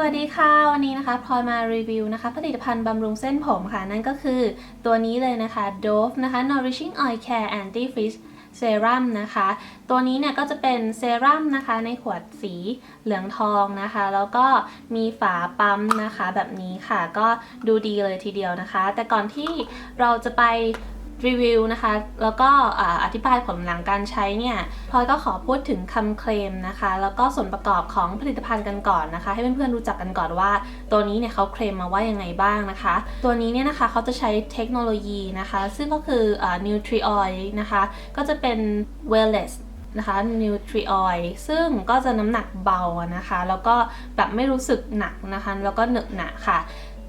วัสดีค่ะ วันนี้นะคะพลอยมารีวิวนะคะผลิตภัณฑ์บำรุงเส้นผมค่ะ นั่นก็คือตัวนี้เลยนะคะ Dove นะคะ Nourishing Oil Care Anti Frizz Serum นะคะ ตัวนี้เนี่ยก็จะเป็นเซรั่มนะคะในขวดสีเหลืองทองนะคะ แล้วก็มีฝาปั๊มนะคะแบบนี้ค่ะ ก็ดูดีเลยทีเดียวนะคะ แต่ก่อนที่เราจะไป รีวิวนะคะ แล้วก็อธิบายผลหลังการใช้เนี่ยพลอยก็ขอพูดถึงคำเคลมนะคะ แล้วก็ส่วนประกอบของผลิตภัณฑ์กันก่อนนะคะ ให้เพื่อนๆรู้จักกันก่อนว่า ตัวนี้เนี่ยเขาเคลมมาว่ายังไงบ้างนะคะ ตัวนี้เนี่ยนะคะเขาจะใช้เทคโนโลยีนะคะ ซึ่งก็คืออ Nutrioil นะคะ ก็จะเป็น Wellness นะคะ Nutrioil ซึ่งก็จะน้ำหนักเบานะคะ แล้วก็แบบไม่รู้สึกหนักนะคะ แล้วก็เหนอะหนะค่ะ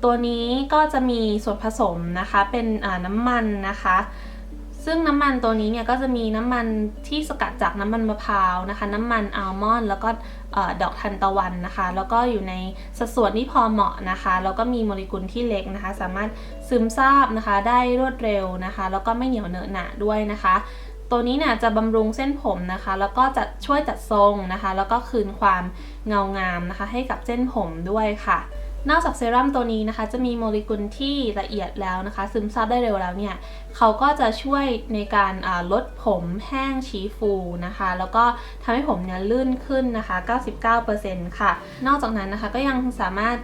ตัวนี้ก็จะมีส่วนผสมนะคะเป็นน้ำมันนะคะ ซึ่งน้ำมันตัวนี้เนี่ยก็จะมีน้ำมันที่สกัดจากน้ำมันมะพร้าวนะคะ น้ำมันอัลมอนด์แล้วก็อดอกทานตะวันนะคะ แล้วก็อยู่ในสัดส่วนที่พอเหมาะนะคะ แล้วก็มีโมเลกุลที่เล็กนะคะ สามารถซึมซาบนะคะได้รวดเร็วนะคะ แล้วก็ไม่เหนียวเหนอะหนะด้วยนะคะ ตัวนี้เนี่ยจะบำรุงเส้นผมนะคะ แล้วก็จะช่วยจัดทรงนะคะ แล้วก็คืนความเงางามนะคะ ให้กับเส้นผมด้วยค่ะ นอกจากเซรั่มตัวนี้นะคะ จะมีโมเลกุลที่ละเอียดแล้วนะคะ ซึมซาบได้เร็วแล้วเนี่ยเขาก็จะช่วยในการลดผมแห้งชี้ฟูนะคะ แล้วก็ทำให้ผมเนี่ยลื่นขึ้นนะคะ 99%ค่ะ นอกจากนั้นนะคะก็ยังสามารถ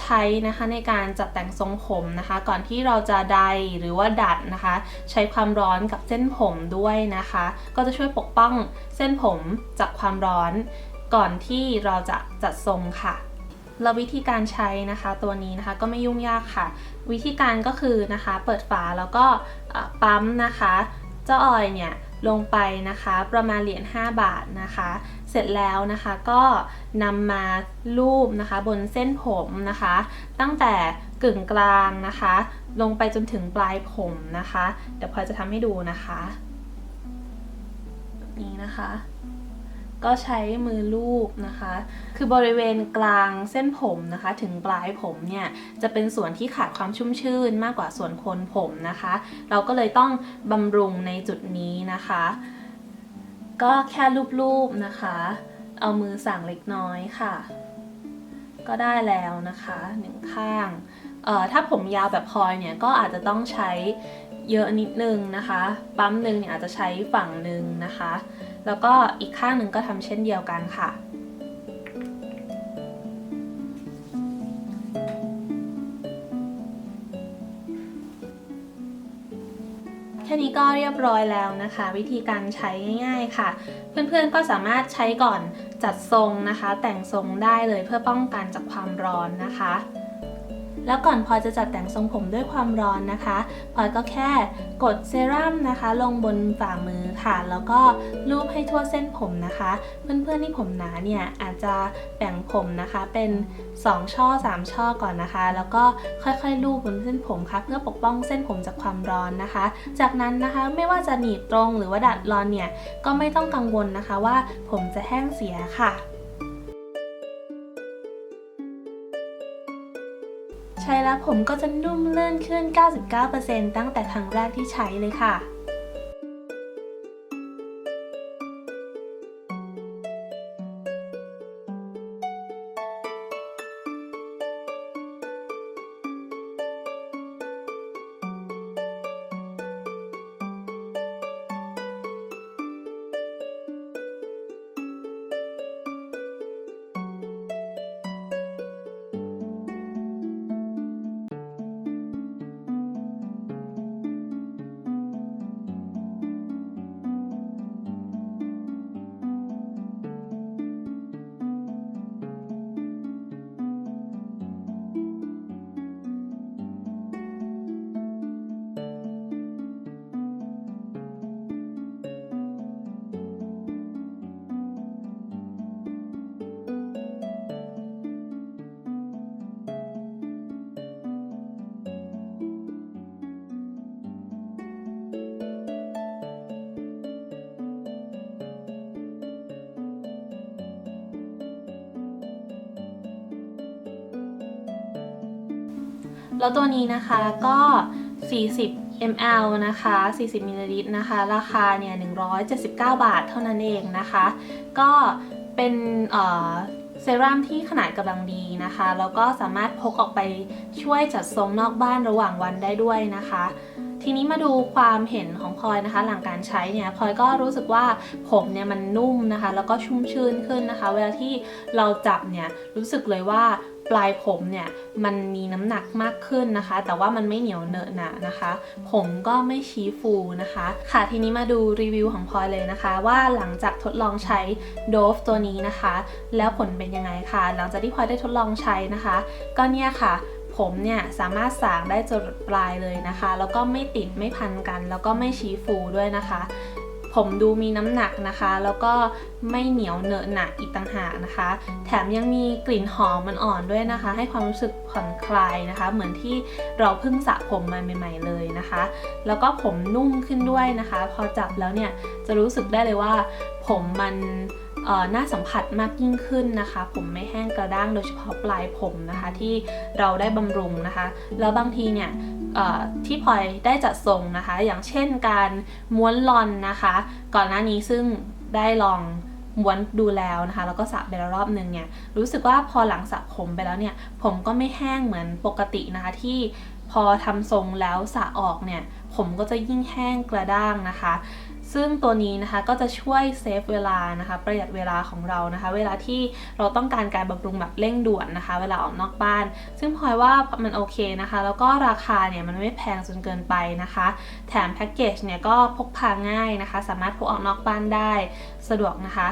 ใช้นะคะในการจัดแต่งทรงผมนะคะ ก่อนที่เราจะไดหรือว่าดัดนะคะ ใช้ความร้อนกับเส้นผมด้วยนะคะ ก็จะช่วยปกป้องเส้นผมจากความร้อน ก่อนที่เราจะจัดทรงค่ะ แล้ววิธีการใช้นะคะตัวนี้นะคะก็ไม่ยุ่งยากค่ะ วิธีการก็คือนะคะ เปิดฝาแล้วก็ปั๊มนะคะเจ้าออยเนี่ยลงไปนะคะประมาณเหรียญ5บาทนะคะ เสร็จแล้วนะคะก็นำมาลูบนะคะบนเส้นผมนะคะ ตั้งแต่กึ่งกลางนะคะ ลงไปจนถึงปลายผมนะคะ เดี๋ยวพลอยจะทำให้ดูนะคะ นี้นะคะ ก็ใช้มือลูบนะคะ คือบริเวณกลางเส้นผมนะคะ ถึงปลายผมเนี่ยจะเป็นส่วนที่ขาดความชุ่มชื่นมากกว่าส่วนโคนผมนะคะ เราก็เลยต้องบำรุงในจุดนี้นะคะ ก็แค่ลูบๆนะคะ เอามือสั่งเล็กน้อยค่ะ ก็ได้แล้วนะคะหนึ่งข้างเอ่อถ้าผมยาวแบบพลอยเนี่ยก็อาจจะต้องใช้เยอะนิดนึงนะคะ ปั๊มหนึ่งเนี่ยอาจจะใช้ฝั่งหนึ่งนะคะ แล้วก็อีกข้างหนึ่งก็ทำเช่นเดียวกันค่ะ แค่นี้ก็เรียบร้อยแล้วนะคะ วิธีการใช้ง่าย ๆค่ะ เพื่อนๆก็สามารถใช้ก่อนจัดทรงนะคะ แต่งทรงได้เลยเพื่อป้องกันจากความร้อนนะคะ แล้วก่อนพลอยจะจัดแต่งทรงผมด้วยความร้อนนะคะพลอยก็แค่กดเซรั่มนะคะ ลงบนฝ่ามือค่ะ แล้วก็ลูบให้ทั่วเส้นผมนะคะ เพื่อนๆที่ผมหนาเนี่ยอาจจะแบ่งผมนะคะเป็น 2 ช่อ 3 ช่อก่อนนะคะ แล้วก็ค่อยๆลูบบนเส้นผมค่ะเพื่อปกป้องเส้นผมจากความร้อนนะคะ จากนั้นนะคะไม่ว่าจะหนีบตรงหรือว่าดัดรอนเนี่ยก็ไม่ต้องกังวลนะคะว่าผมจะแห้งเสียค่ะ ใช้แล้วผมก็จะนุ่มเลื่อนขึ้น 99%ตั้งแต่ครั้งแรกที่ใช้เลยค่ะ แล้วตัวนี้นะคะก็ 40 ml นะคะ 40มิลลิลิตรนะคะ ราคาเนี่ย 179 บาทเท่านั้นเองนะคะ ก็เป็นเซรั่มที่ขนาดกำลังดีนะคะ แล้วก็สามารถพกออกไปช่วยจัดทรงนอกบ้านระหว่างวันได้ด้วยนะคะ ทีนี้มาดูความเห็นของพลอยนะคะ หลังการใช้เนี่ยพลอยก็รู้สึกว่าผมเนี่ยมันนุ่มนะคะ แล้วก็ชุ่มชื่นขึ้นนะคะ เวลาที่เราจับเนี่ยรู้สึกเลยว่า ปลายผมเนี่ยมันมีน้ำหนักมากขึ้นนะคะ แต่ว่ามันไม่เหนียวเนอะหนะนะคะ ผมก็ไม่ชี้ฟูนะคะ ค่ะทีนี้มาดูรีวิวของพลอยเลยนะคะ ว่าหลังจากทดลองใช้โดฟตัวนี้นะคะ แล้วผลเป็นยังไงคะหลังจากที่พลอยได้ทดลองใช้นะคะ ก็เนี่ยค่ะผมเนี่ยสามารถสางได้จนปลายเลยนะคะ แล้วก็ไม่ติดไม่พันกัน แล้วก็ไม่ชี้ฟูด้วยนะคะ ผมดูมีน้ำหนักนะคะ แล้วก็ไม่เหนียวเหนอะหนะอีกต่างหากนะคะ แถมยังมีกลิ่นหอมมันอ่อนด้วยนะคะ ให้ความรู้สึกผ่อนคลายนะคะ เหมือนที่เราเพิ่งสระผมมาใหม่ ๆเลยนะคะ แล้วก็ผมนุ่มขึ้นด้วยนะคะ พอจับแล้วเนี่ยจะรู้สึกได้เลยว่าผมมัน น่าสัมผัสมากยิ่งขึ้นนะคะ ผมไม่แห้งกระด้างโดยเฉพาะปลายผมนะคะ ที่เราได้บำรุงนะคะ แล้วบางทีเนี่ยที่พลอยได้จัดทรงนะคะ อย่างเช่นการม้วนลอนนะคะ ก่อนหน้านี้ซึ่งได้ลองม้วนดูแล้วนะคะ แล้วก็สระไปแล้วรอบนึงเนี่ยรู้สึกว่าพอหลังสระผมไปแล้วเนี่ย ผมก็ไม่แห้งเหมือนปกตินะคะที่พอทำทรงแล้วสระออกเนี่ย ผมก็จะยิ่งแห้งกระด้างนะคะ ซึ่งตัวนี้นะคะก็จะช่วยเซฟเวลานะคะประหยัดเวลาของเรานะคะ เวลาที่เราต้องการการบำรุงแบบเร่งด่วนนะคะ เวลาออกนอกบ้าน ซึ่งพลอยว่ามันโอเคนะคะ แล้วก็ราคาเนี่ยมันไม่แพงจนเกินไปนะคะ แถมแพ็กเกจเนี่ยก็พกพาง่ายนะคะ สามารถพกออกนอกบ้านได้สะดวกนะคะ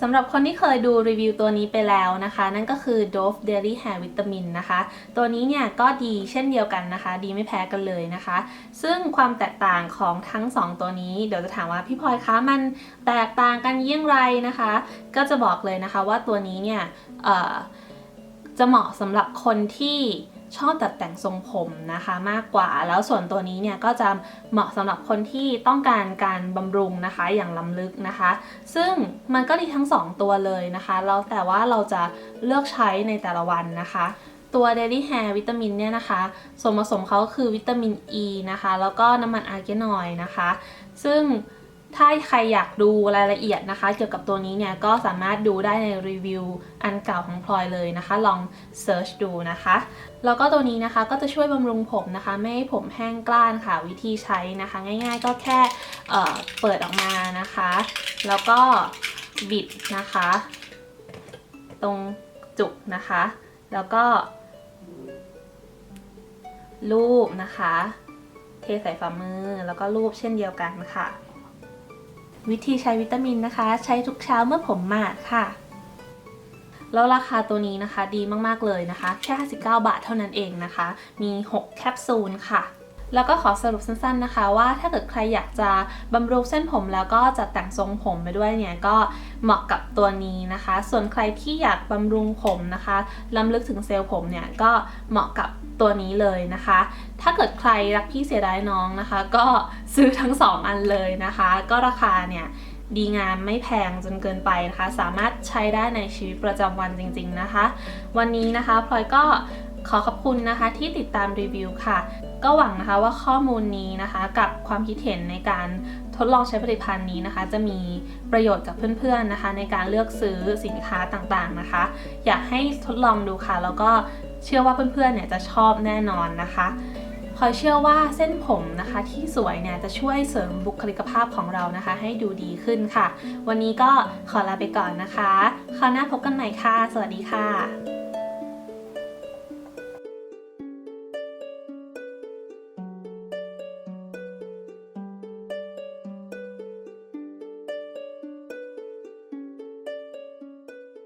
สำหรับคนที่เคยดูรีวิวตัวนี้ไปแล้วนะคะ นั่นก็คือ Dove Daily Hair Vitamin นะคะ ตัวนี้เนี่ยก็ดีเช่นเดียวกันนะคะ ดีไม่แพ้กันเลยนะคะ ซึ่งความแตกต่างของทั้ง 2 ตัวนี้ เดี๋ยวจะถามว่าพี่พลอยคะมันแตกต่างกันเยี่ยงไรนะคะ ก็จะบอกเลยนะคะว่าตัวนี้เนี่ยจะเหมาะสำหรับคนที่ ชอบตัดแต่งทรงผมนะคะมากกว่า แล้วส่วนตัวนี้เนี่ยก็จะเหมาะสำหรับคนที่ต้องการการบำรุงนะคะอย่างล้ำลึกนะคะ ซึ่งมันก็ดีทั้ง 2 ตัวเลยนะคะแล้วแต่ว่าเราจะเลือกใช้ในแต่ละวันนะคะตัว Daily Hair วิตามินเนี่ยนะคะส่วนผสมเขาคือวิตามิน E นะคะ แล้วก็น้ำมันอาร์แกนอยด์นะคะ ซึ่ง ถ้าใครอยากดูรายละเอียดนะคะ เกี่ยวกับตัวนี้เนี่ยก็สามารถดูได้ในรีวิวอันเก่าของพลอยเลยนะคะ ลองเซิร์ชดูนะคะ แล้วก็ตัวนี้นะคะก็จะช่วยบำรุงผมนะคะ ไม่ให้ผมแห้งกล้านค่ะ วิธีใช้นะคะ ง่ายๆก็แค่เเปิดออกมานะคะ แล้วก็บิดนะคะ ตรงจุกนะคะ แล้วก็รูปนะคะ เทใส่ฝ่ามือแล้วก็รูปเช่นเดียวกันค่ะ วิธีใช้วิตามินนะคะ ใช้ทุกเช้าเมื่อผมมาดค่ะ แล้วราคาตัวนี้นะคะดีมากๆเลยนะคะ แค่ 59 บาทเท่านั้นเองนะคะ มี 6 แคปซูลค่ะ แล้วก็ขอสรุปสั้นๆนะคะว่าถ้าเกิดใครอยากจะบำรุงเส้นผมแล้วก็จะแต่งทรงผมไปด้วยเนี่ยก็เหมาะกับตัวนี้นะคะ ส่วนใครที่อยากบำรุงผมนะคะล้ำลึกถึงเซลล์ผมเนี่ยก็เหมาะกับตัวนี้เลยนะคะ ถ้าเกิดใครรักพี่เสียดายน้องนะคะ ก็ซื้อทั้ง 2 อันเลยนะคะ ก็ราคาเนี่ยดีงามไม่แพงจนเกินไปนะคะ สามารถใช้ได้ในชีวิตประจำวันจริง ๆนะคะ วันนี้นะคะพลอยก็ ขอขอบคุณนะคะที่ติดตามรีวิวค่ะ ก็หวังนะคะว่าข้อมูลนี้นะคะกับความคิดเห็นในการทดลองใช้ผลิตภัณฑ์นี้นะคะ จะมีประโยชน์กับเพื่อนๆนะคะ ในการเลือกซื้อสินค้าต่างๆนะคะ อยากให้ทดลองดูค่ะ แล้วก็เชื่อว่าเพื่อนๆเนี่ยจะชอบแน่นอนนะคะพอยเชื่อว่าเส้นผมนะคะที่สวยเนี่ยจะช่วยเสริมบุคลิกภาพของเรานะคะ ให้ดูดีขึ้นค่ะ วันนี้ก็ขอลาไปก่อนนะคะคราวหน้าพบกันใหม่ค่ะ สวัสดีค่ะ